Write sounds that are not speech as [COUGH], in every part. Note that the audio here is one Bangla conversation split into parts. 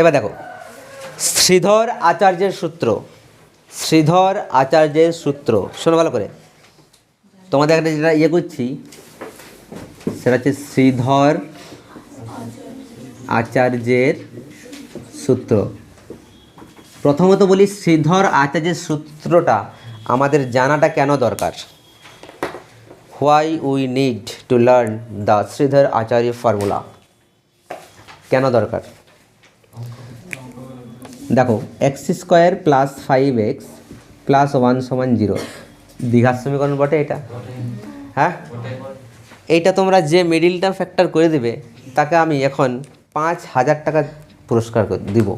এবার দেখো, শ্রীধর আচার্যের সূত্র, শ্রীধর আচার্যের সূত্র, শোনো ভালো করে। তোমাদের একটা যেটা ইয়ে করছি, সেটা হচ্ছে শ্রীধর আচার্যের সূত্র। প্রথমত বলি শ্রীধর আচার্যের সূত্রটা আমাদের জানাটা কেন দরকার? Why we need to learn the Sridhar Acharya formula কেন দরকার? দেখো x square plus five x plus one সমান জিরো দীঘার সমীকরণ বটে এটা। হ্যাঁ? এইটা তোমরা যে মিডিল টার্ম ফ্যাক্টর করে দেবে, তাকে আমি এখন পাঁচ হাজার টাকা পুরস্কার করে দিব।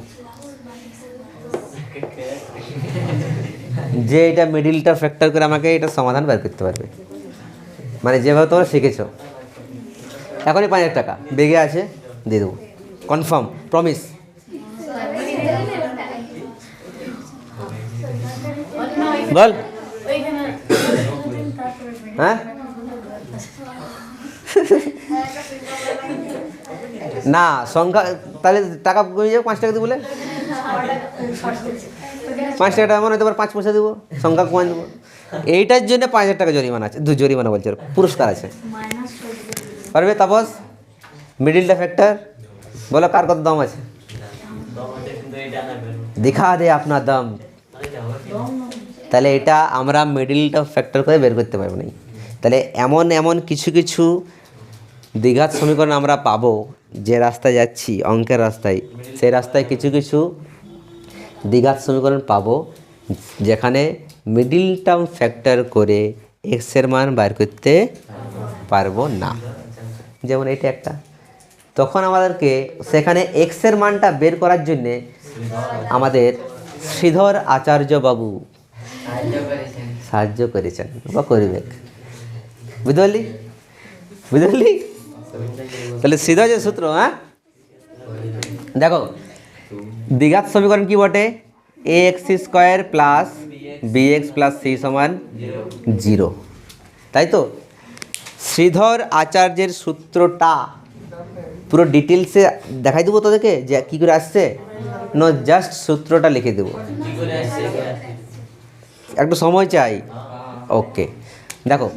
যে এটা মিডিল টার্ম ফ্যাক্টর করে আমাকে এটা সমাধান বের করতে পারবে। মানে যেভাবে তোমরা শিখেছো। এখনই পাঁচ হাজার টাকা। বেগে আছে? দিয়ে দেবো। কনফার্ম প্রমিস বল। হ্যাঁ? না সংখ্যা তাহলে টাকা কমে যাবে পাঁচ টাকা দিয়ে বলে। পাঁচ টাকা এমন হয়তো আবার পাঁচ পয়সা দেবো সংখ্যা কমায় দেবো। এইটার জন্য পাঁচ হাজার টাকা জরিমানা আছে দু জরিমানা বলছে পুরস্কার আছে। পারবে তাপস? মিডিলটা ফ্যাক্টর বলো কার কত দাম আছে? দেখা দে আপনার দাম। তাহলে এটা আমরা মিডিলটা ফ্যাক্টর করে বের করতে পারব না তাহলে এমন এমন কিছু কিছু দীঘার সমীকরণ আমরা পাবো যে রাস্তায় যাচ্ছি, অঙ্কের রাস্তায়। সেই রাস্তায় কিছু কিছু দীঘার সমীকরণ পাবো যেখানে মিডিল টার্ম ফ্যাক্টর করে এক্সের মান বার করতে পারব না। যেমন এটা একটা। তখন আমাদেরকে সেখানে এক্সের মানটা বের করার জন্যে আমাদের শ্রীধর আচার্য বাবু সাহায্য করেছেন। বা করবে বুঝতে পারলি? বুঝতে পারলি? তাহলে শ্রীধর যে সূত্র হ্যাঁ? দেখো, দ্বিঘাত সমীকরণ কি বটে? A x square plus b x plus c সমান জিরো তাই তো? শ্রীধর আচার্যের সূত্রটা পুরো ডিটেলসে দেখাই দেবো তোদেরকে, যে কী করে আসছে? ন জাস্ট সূত্রটা লিখে দেবো। একটু সময় চাই। ওকে। দেখো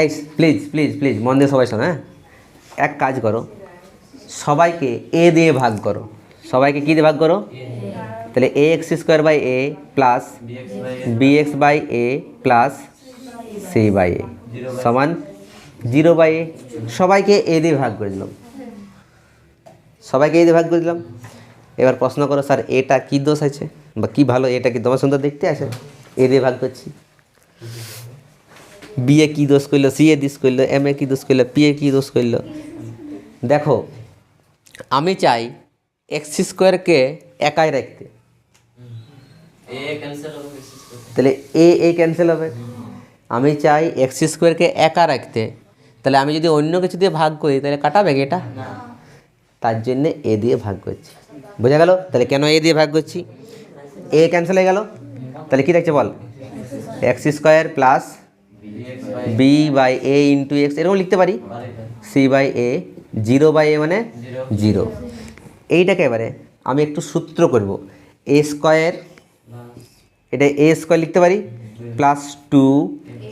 এই প্লিজ প্লিজ প্লিজ মন দিয়ে সবাই শোনো হ্যাঁ? এক কাজ করো সবাইকে এ দিয়ে ভাগ করো। সবাইকে কী দিয়ে ভাগ করো? তাহলে a x square by a plus b x by a plus c by a সমান জিরো বাই এ সবাইকে এ দিয়ে ভাগ করে দিলাম। সবাইকে এ দিয়ে ভাগ করে দিলাম। এবার প্রশ্ন করো স্যার এটা কি দোষ আছে? বা কি ভালো এটা কি তোমার সুন্দর দেখতে আছে এ দিয়ে ভাগ করছি। বিএ কি দোষ করল? সি এ দোষ করল। এম এ কি দোষ করল? পি এ কি দোষ করল? দেখো আমি চাই এক্স স্কোয়ারকে একাই রাখতে। তাহলে এ এ ক্যান্সেল হবে। আমি চাই এক্স স্কোয়ারকে একা রাখতে। তাহলে আমি যদি অন্য কিছু দিয়ে ভাগ করি তাহলে কাটাবে এটা? তার জন্যে এ দিয়ে ভাগ করছি। বোঝা গেল? তাহলে কেন এ দিয়ে ভাগ করছি? এ ক্যান্সেল হয়ে গেল? তাহলে কী দেখছে বল? X square plus b by a into x এরকম লিখতে পারি? C by a zero by a মানে জিরো এইটাকে এবারে আমি একটু সূত্র করব। এ স্কোয়ার এটা এ স্কোয়ার লিখতে পারি? প্লাস টু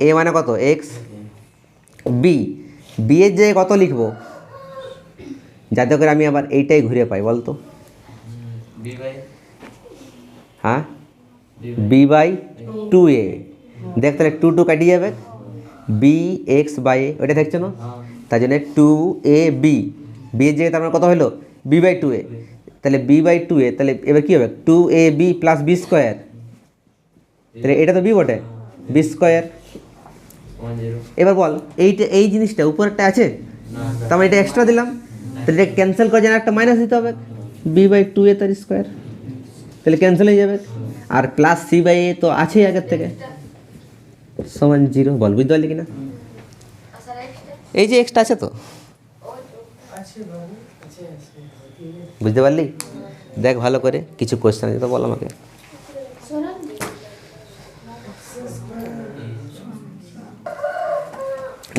এ মানে কত? এক্স বি বি এর জায়গায় কত লিখব? যাতে করে আমি আবার এইটাই ঘুরে পাই বলতো? হ্যাঁ? বি বাই টু এ দেখ তাহলে টু টু কাটিয়ে যাবে। বি এক্স বাই এ ওইটা দেখছ না? তার জন্য টু এ বি বি এর জায়গায় তার মানে কত হলো? বি বাই টু এ তাহলে বি বাই টু এ তাহলে এবার কী হবে? Two a b plus b square তাহলে এটা তো বি বটে। বি স্কোয়ার এবার বল এইটা এই জিনিসটা উপরেরটা আছে? তার মানে এটা এক্সট্রা দিলাম। তাহলে এটা ক্যান্সেল করে যেন একটা মাইনাস দিতে হবে। বি বাই টু এ তার স্কোয়ার তাহলে ক্যান্সেল হয়ে যাবে। আর প্লাস সি বাই এ তো আছেই আগের থেকে। সমান জিরো বল বুঝতে পারলি কিনা? এই যে এক্সট্রা আছে তো। বুঝতে পারলি? দেখ ভালো করে, কিছু কোয়েশ্চেন আছে তো বল আমাকে।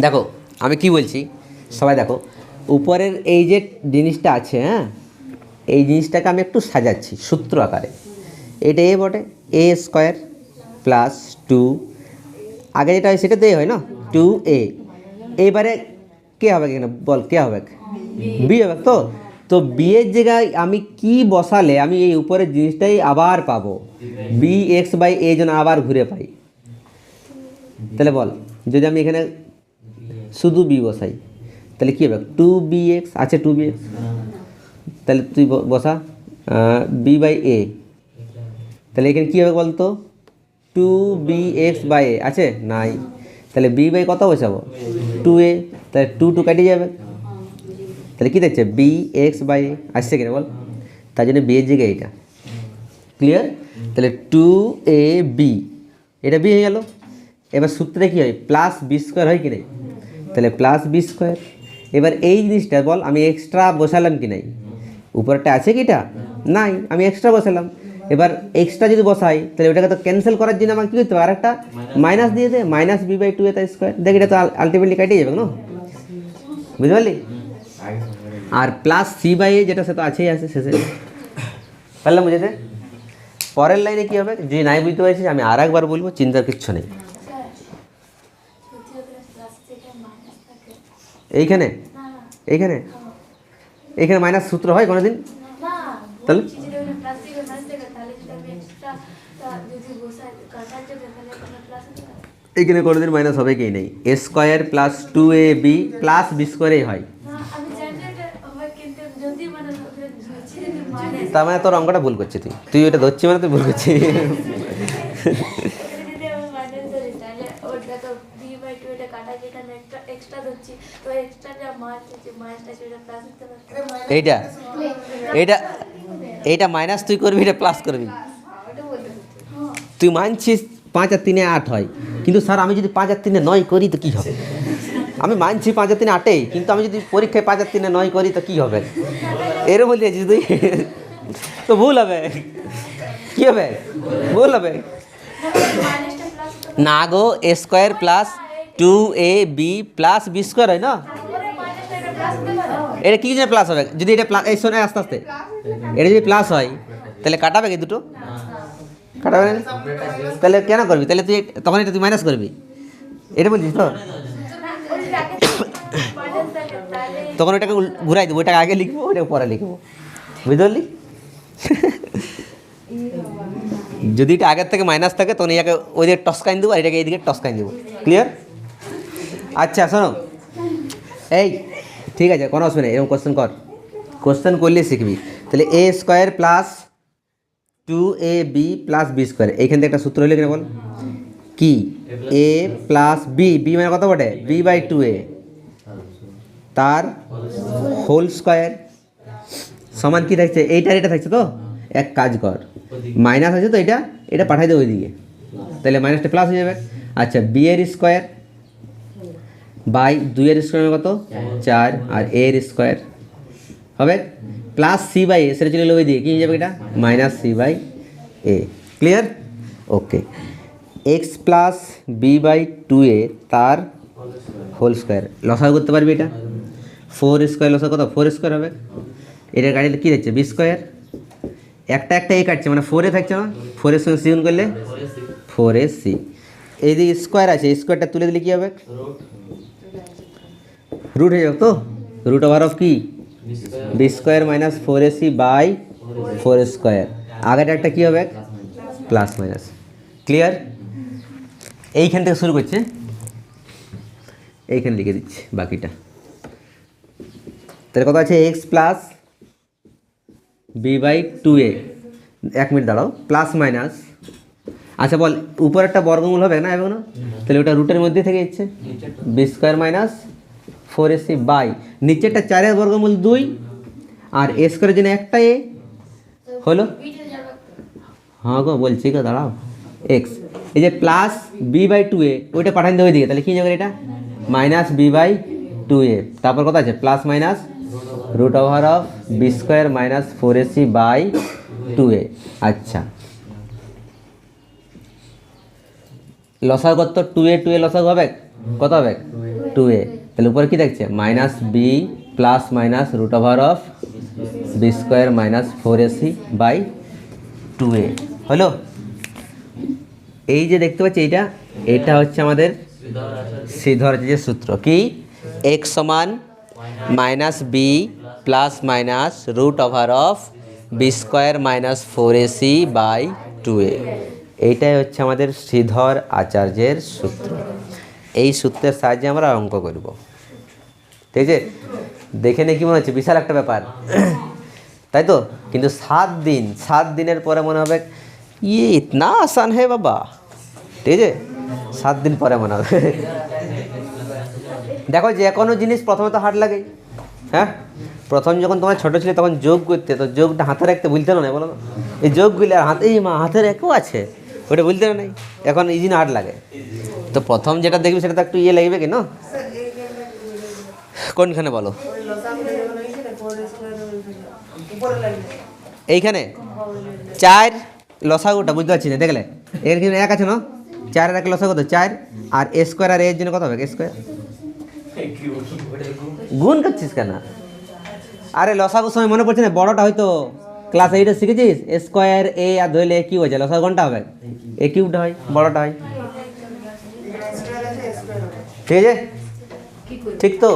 দেখো, আমি কি বলছি? সবাই দেখো, উপরের এই যে জিনিসটা আছে হ্যাঁ? এই জিনিসটাকে আমি একটু সাজাচ্ছি, সূত্র আকারে। এটা এ বটে এ স্কোয়ার প্লাস টু আগে যেটা হয় সেটা এ হয় না? টু এ এবারে কে হবে এখানে বল কে হবে বি হবে তো? তো বি এর জায়গায় আমি কি বসালে আমি এই উপরের জিনিসটাই আবার পাবো? বি এক্স বাই এ যেন আবার ঘুরে পাই। তাহলে বল, যদি আমি এখানে শুধু বি বসাই, তাহলে কী হবে? টু বি এক্স আছে টু বি এক্স তাহলে তুই বসা বি বাই এ তাহলে এখানে কী হবে বলতো? Two b x by a আছে? নাই। তাহলে বি বাই কত বসাবো? টু এ তাহলে টু টু কেটে যাবে। তাহলে কী দেখছে? বি এক্স বাই এ আসছে কিনা বল? তার জন্য বি এর জায়গায় এইটা। ক্লিয়ার তাহলে টু এ বি এটা বি হয়ে গেল। এবার সূত্রে কী হয়? প্লাস বি স্কোয়ার হয় কি নাই তাহলে প্লাস বি স্কোয়ার এবার এই জিনিসটা বল, আমি এক্সট্রা বসালাম কি নাই উপরটা আছে কি এটা? নাই, আমি এক্সট্রা বসালাম। এবার এক্সট্রা যদি বসাই তাহলে ওটাকে তো ক্যান্সেল করার জন্য আমার কী করতে হবে? আর একটা মাইনাস দিয়ে দে minus b by two a square দেখ এটা তো আলটিমেটলি কেটে যাবে না বুঝতে পারলি? আর প্লাস সি বাই এ যেটা সে তো আছেই আছে শেষে। পারলাম বুঝেছে? পরের লাইনে কী হবে? যদি নাই বুঝতে পারছিস আমি আর একবার বলব চিন্তার কিচ্ছু নেই। এইখানে? এইখানে? এইখানে মাইনাস সূত্র হয় কোনোদিন? তাহলে? এইখানে কোনোদিন মাইনাস হবে কি নেই? A square plus two a b plus b স্কোয়ারেই হয়। তার মানে তোর অঙ্কটা ভুল করছিস তুই। তুই ওটা ধরছি মানে তুই ভুল করছিস। এইটা? এইটা? এইটা মাইনাস তুই করবি, এটা প্লাস করবি? তুই মানছিস পাঁচ আর তিনে আট হয়। কিন্তু স্যার, আমি যদি পাঁচ আর তিনে নয় করি তো কী হবে? আমি মানছি পাঁচ আর তিনে আটেই কিন্তু আমি যদি পরীক্ষায় পাঁচ আর তিনে নয় করি তো কী হবে? এরও বলিয়েছিস তুই। তো ভুল হবে। কী হবে? ভুল হবে। না গো, a square plus two a b plus b square হয় না? এটা কী জন্য প্লাস হবে? যদি এটা প্লাস এই শোনে, আস্তে আস্তে। এটা যদি প্লাস হয়, তাহলে কাটাবে কি দুটো? কাটাবে না তাহলে কেন করবি? তাহলে তুই তখন এটা তুই মাইনাস করবি। এটা বলছিস তো? তখন ওটাকে ঘুরাই দেবো, ওটাকে আগে লিখব, ওটাকে পরে লিখব। বুঝতে পারলি? যদি এটা আগের থেকে মাইনাস থাকে, তখন এটাকে ওই দিকে টসকাইন দেবো আর এটাকে এইদিকে টসকাইন দেবো। ক্লিয়ার আচ্ছা শোনো। এই, ঠিক আছে, কোনো অসুবিধা নেই, এরকম কোশ্চেন কর। কোশ্চেন করলে শিখবি। তাহলে a square plus two a b plus b square এইখান থেকে একটা সূত্র হলে বল কি? এ প্লাস বি বি মানে কত বটে? বি বাই টু এ তার হোল স্কোয়ার সমান কি থাকছে? এইটার এটা থাকছে তো? এক কাজ কর। মাইনাস আছে তো এটা? এটা পাঠাই দেবো ওইদিকে। তাহলে মাইনাসটা প্লাস হয়ে যাবে। আচ্ছা বি এর স্কোয়ার বাই দুইয়ের স্কোয়ার কত? চার। আর এর স্কোয়ার হবে? প্লাস সি বাই এ, সেটা চলে এলো ওই দিকে, কী যাবে এটা? Minus c by a, clear? Okay. X plus b by two a তার হোল স্কোয়ার, লসাগু করতে পারবি এটা? ফোর স্কোয়ার লসাগু কত? ফোর স্কোয়ার হবে। এটার গাড়িতে কী দেখছে বি স্কোয়ার একটা একটা এ কাটছে মানে ফোরে থাকছে না? ফোরের সঙ্গে সি গুণ করলে? ফোর এ সি এই যে স্কোয়ার আছে স্কোয়ারটা তুলে দিলে কী হবে? রুট হয়ে যাবে তো? রুট ওভার অফ কি? B square minus four a c by four square আগেটা একটা কী হবে? প্লাস মাইনাস ক্লিয়ার এইখান থেকে শুরু করছে। এইখানে লিখে দিচ্ছি বাকিটা। তাহলে কত আছে? X plus b by two a এক মিনিট দাঁড়াও। প্লাস মাইনাস আচ্ছা বল উপর একটা বর্গমূল হবে না এবং না তাহলে ওটা রুটের মধ্যে থেকে যাচ্ছে। B square minus four a c by. নিচেরটা চারের বর্গমূল দুই, আর এ স্কোয়ারের জন্য একটা এ। হলো? হ্যাঁ গো, বলছি গো, দাঁড়াও। এক্স এই যে plus b by two a ওইটা পাঠান দেবে দিকে তাহলে কী যাবে এটা? Minus b by two a তারপর কত আছে? Plus minus root over of b square minus four a c by two a আচ্ছা। লসাগ কত টু এ টু এ লসাগ হবে? কত হবে? টু এ তাহলে উপরে কী দেখছে? Minus b plus minus root over of b square minus four a c by two a হলো? এই যে দেখতে পাচ্ছি এইটা, এটা হচ্ছে আমাদের যে সূত্র। কি? এক্স সমান minus b plus minus root over of b square minus four a c by two a এইটাই হচ্ছে আমাদের শ্রীধর আচার্যের সূত্র। এই সূত্রের সাহায্যে আমরা অঙ্ক করব। ঠিক আছে? দেখে নিয়ে কি মনে হচ্ছে? বিশাল একটা ব্যাপার। [CLEARS THROAT] তাই তো? কিন্তু সাত দিন, সাত দিনের পরে মনে হবে ইয়ে ইতনা আসান হে বাবা। ঠিক আছে? সাত দিন পরে মনে হবে। [LAUGHS] দেখো, যে কোনো জিনিস প্রথমে তো হাট লাগে হ্যাঁ? প্রথম যখন তোমার ছোটো ছিলে, তখন যোগ করতে, তো যোগটা হাতে রাখতে বুঝতে না, বলো না? এই যোগগুলি আর হাতে, এই মা, হাতে রেখেও আছে। ওটা বুঝতে না। নাই এখন ইজিন না হাট লাগে। তো প্রথম যেটা দেখবি সেটা তো একটু ইয়ে লাগবে কি, না? কোনখানে বলো? এইখানে? চার লসাগুটা, বুঝতে পারছি না, দেখলে? এর কিন্তু এক আছে, না? চারের এক লসা কত চার। আর এ স্কোয়ার আর এর জন্য কত হবে? স্কোয়ার? গুণ করছিস কেন? আরে লসাগুর সময় মনে পড়ছে না, বড়টা হয়তো ক্লাস এইটে শিখেছিস? স্কোয়ার, এ আর ধরলে কি হয়েছে লসা কোনটা হবে? এ কিউবটা হয়, বড়টা হয়। ঠিক আছে? ঠিক তো?